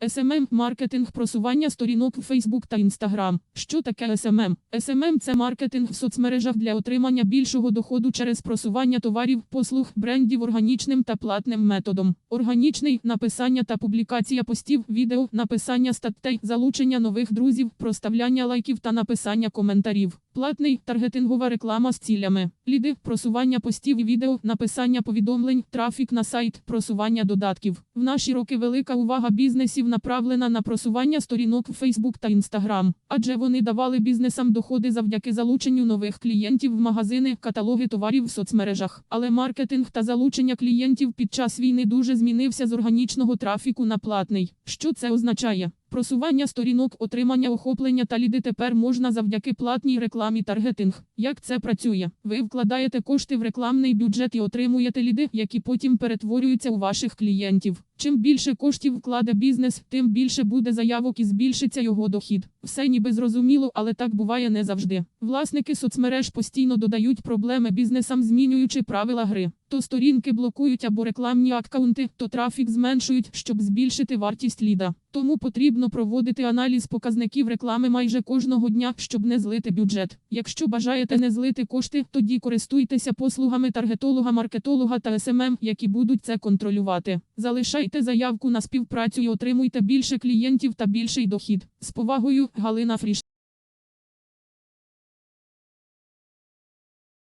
SMM – маркетинг просування сторінок в Facebook та Instagram. Що таке SMM? SMM – це маркетинг в соцмережах для отримання більшого доходу через просування товарів, послуг, брендів органічним та платним методом. Органічний – написання та публікація постів, відео, написання статей, залучення нових друзів, проставляння лайків та написання коментарів. Платний – таргетингова реклама з цілями. Ліди – просування постів і відео, написання повідомлень, трафік на сайт, просування додатків. В наші роки велика увага бізнесів направлена на просування сторінок в Facebook та Instagram, адже вони давали бізнесам доходи завдяки залученню нових клієнтів в магазини, каталоги товарів в соцмережах. Але маркетинг та залучення клієнтів під час війни дуже змінився з органічного трафіку на платний. Що це означає? Просування сторінок, отримання охоплення та ліди тепер можна завдяки платній рекламі таргетинг. Як це працює? Ви вкладаєте кошти в рекламний бюджет і отримуєте ліди, які потім перетворюються у ваших клієнтів. Чим більше коштів вкладе бізнес, тим більше буде заявок і збільшиться його дохід. Все ніби зрозуміло, але так буває не завжди. Власники соцмереж постійно додають проблеми бізнесам, змінюючи правила гри. То сторінки блокують або рекламні аккаунти, то трафік зменшують, щоб збільшити вартість ліда. Тому потрібно проводити аналіз показників реклами майже кожного дня, щоб не злити бюджет. Якщо бажаєте не злити кошти, тоді користуйтеся послугами таргетолога, маркетолога та СММ, які будуть це контролювати. Залишайте заявку на співпрацю і отримуйте більше клієнтів та більший дохід. З повагою, Rolê na